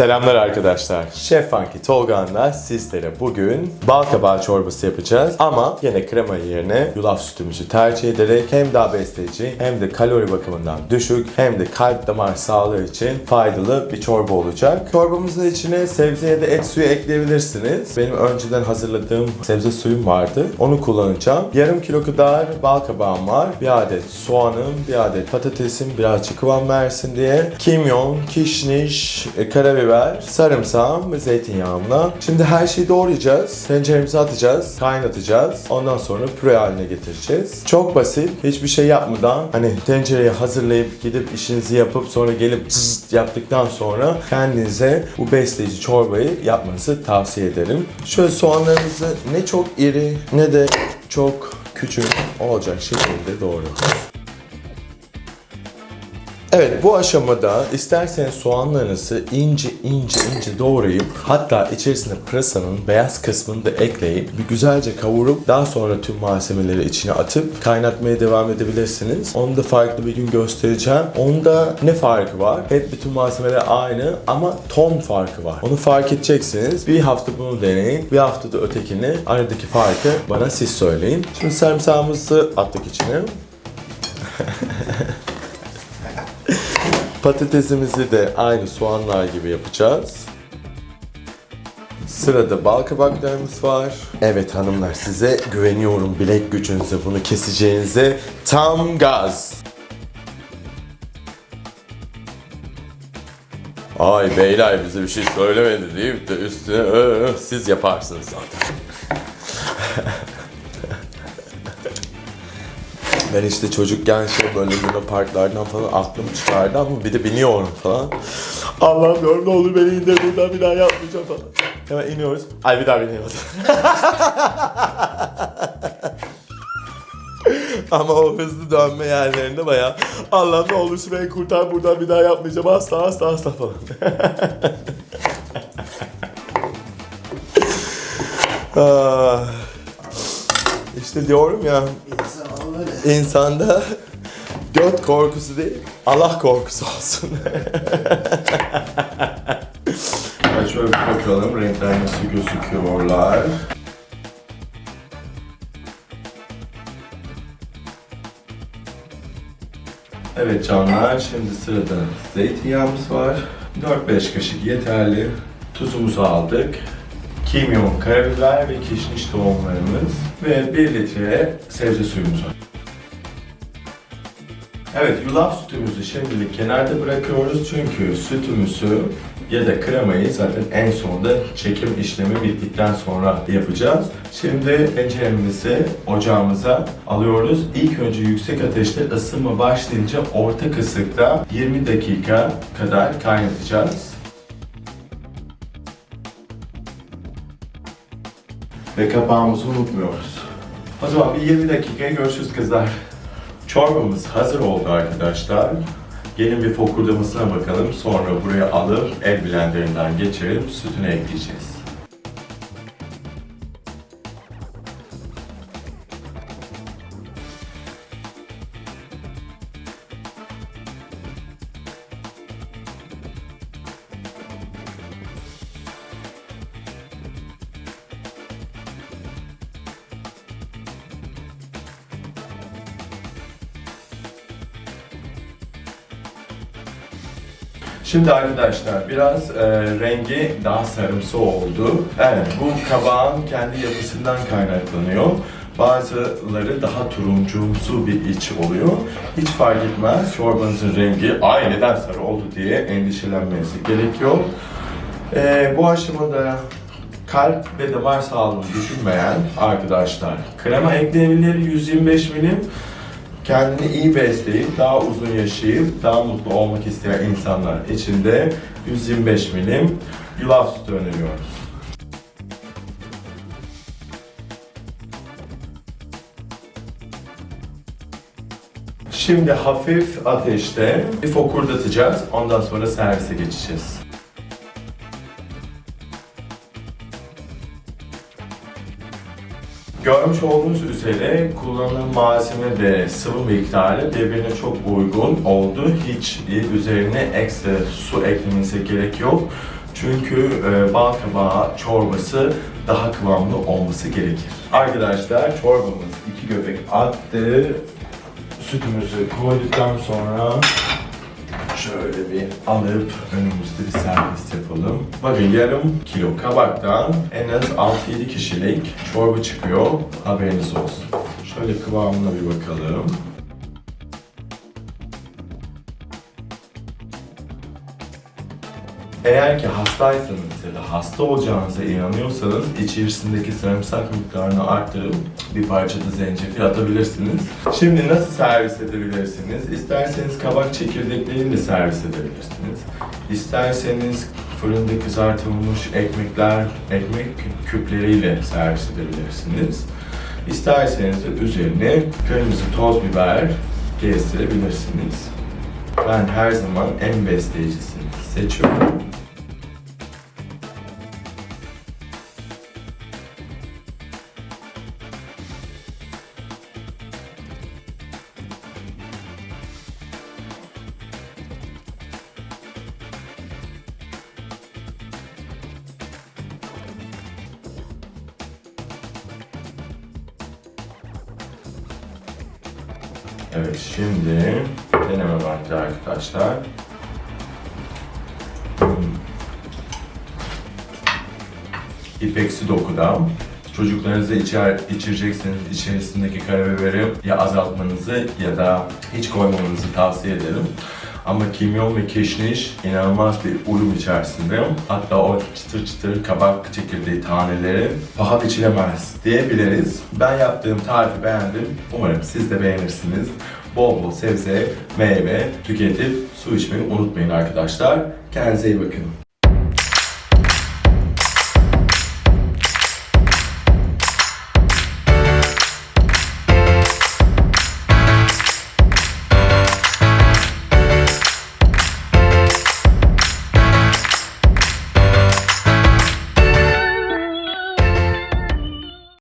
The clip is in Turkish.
Selamlar arkadaşlar. Şef Funky Tolga'nda sizlere bugün bal kabağı çorbası yapacağız. Ama yine krema yerine yulaf sütümüzü tercih ederek hem daha besleyici hem de kalori bakımından düşük hem de kalp damar sağlığı için faydalı bir çorba olacak. Çorbamızın içine sebze ya da et suyu ekleyebilirsiniz. Benim önceden hazırladığım sebze suyum vardı. Onu kullanacağım. Yarım kilo kadar bal kabağım var. Bir adet soğanım, bir adet patatesim birazcık kıvam versin diye. Kimyon, kişniş, e, karabiber, sarımsağım ve zeytinyağımla. Şimdi her şeyi doğrayacağız. Tenceremize atacağız, kaynatacağız. Ondan sonra püre haline getireceğiz. Çok basit. Hiçbir şey yapmadan hani tencereyi hazırlayıp gidip işinizi yapıp sonra gelip cız yaptıktan sonra kendinize bu besleyici çorbayı yapmanızı tavsiye ederim. Şöyle soğanlarınızı ne çok iri ne de çok küçük olacak şekilde doğrayın. Evet bu aşamada isterseniz soğanlarınızı ince ince ince doğrayıp hatta içerisine pırasanın beyaz kısmını da ekleyip bir güzelce kavurup daha sonra tüm malzemeleri içine atıp kaynatmaya devam edebilirsiniz. Onu da farklı bir gün göstereceğim. Onda ne farkı var? Hep bütün malzemeler aynı ama ton farkı var. Onu fark edeceksiniz. Bir hafta bunu deneyin. Bir hafta da ötekini. Aradaki farkı bana siz söyleyin. Şimdi sarımsağımızı attık içine. Patatesimizi de aynı soğanlar gibi yapacağız. Sırada bal kabaklarımız var. Evet hanımlar size güveniyorum bilek gücünüze bunu keseceğinize tam gaz. Ay beyler bize bir şey söylemedi deyip de üstüne "Ö, ö, siz yaparsınız zaten. Ben işte çocukken şey böyle Luna Parklardan falan aklım çıkardı ama bir de biniyorum falan. Allah'ım diyorum ne olur beni indir buradan bir daha yapmayacağım falan. Hemen iniyoruz. Ay bir daha biniyoruz. ama o hızlı dönme yerlerinde baya Allah'ım ne olursun beni kurtar buradan bir daha yapmayacağım asla asla asla falan. Ah. İşte diyorum ya insanda göt korkusu değil, Allah korkusu olsun. ben şöyle bir bakalım renkler nasıl gözüküyorlar. Evet canlar, şimdi sırada zeytinyağımız var. 4-5 kaşık yeterli. Tuzumuzu aldık. Kimyon, karabiber ve kişniş tohumlarımız ve 1 litre sebze suyumuz var. Evet, yulaf sütümüzü şimdilik kenarda bırakıyoruz çünkü sütümüzü ya da kremayı zaten en sonunda çekim işlemi bittikten sonra yapacağız. Şimdi tenceremizi ocağımıza alıyoruz. İlk önce yüksek ateşte ısınma başlayınca orta kısıkta 20 dakika kadar kaynatacağız. Ve kapağımızı unutmuyoruz. O zaman bir 20 dakikaya görüşürüz kızlar. Çorbamız hazır oldu arkadaşlar. Gelin bir fokurdamasına bakalım. Sonra buraya alıp el blenderından geçirip sütünü ekleyeceğiz. Şimdi arkadaşlar biraz e, rengi daha sarımsı oldu. Evet bu kabağın kendi yapısından kaynaklanıyor. Bazıları daha turuncumsu bir iç oluyor. Hiç fark etmez. Çorbanızın rengi ay neden sarı oldu diye endişelenmenize gerek yok. E, bu aşamada kalp ve damar sağlığını düşünmeyen arkadaşlar krema ekleyebilir 125 milim kendini iyi besleyip daha uzun yaşayıp daha mutlu olmak isteyen insanlar için de 125 milim yulaf sütü öneriyoruz. Şimdi hafif ateşte bir fokurdatacağız. Ondan sonra servise geçeceğiz. Görmüş olduğunuz üzere kullanılan malzeme ve sıvı miktarı birbirine çok uygun oldu. Hiç üzerine ekstra su eklemenize gerek yok. Çünkü e, bal kabağı çorbası daha kıvamlı olması gerekir. Arkadaşlar çorbamız iki göbek attı. Sütümüzü koyduktan sonra şöyle bir alıp önümüzde bir servis yapalım. Bakın yarım kilo kabaktan en az 6-7 kişilik çorba çıkıyor. Haberiniz olsun. Şöyle kıvamına bir bakalım. Eğer ki hastaysanız ya da hasta olacağınıza inanıyorsanız içerisindeki sarımsak miktarını arttırıp bir parça da zencefil atabilirsiniz. Şimdi nasıl servis edebilirsiniz? İsterseniz kabak çekirdekleriyle servis edebilirsiniz. İsterseniz fırında kızartılmış ekmekler, ekmek küpleriyle servis edebilirsiniz. İsterseniz de üzerine kırmızı toz biber gezdirebilirsiniz. Ben her zaman en bestleyicisini seçiyorum. Evet şimdi deneme vakti arkadaşlar. Hmm. İpeksi dokuda çocuklarınızı içer, içirecekseniz içerisindeki karabiberi ya azaltmanızı ya da hiç koymamanızı tavsiye ederim. Ama kimyon ve kişniş inanılmaz bir uyum içerisinde. Hatta o çıtır çıtır kabak çekirdeği taneleri paha biçilemez diyebiliriz. Ben yaptığım tarifi beğendim. Umarım siz de beğenirsiniz. Bol bol sebze, meyve tüketip su içmeyi unutmayın arkadaşlar. Kendinize iyi bakın.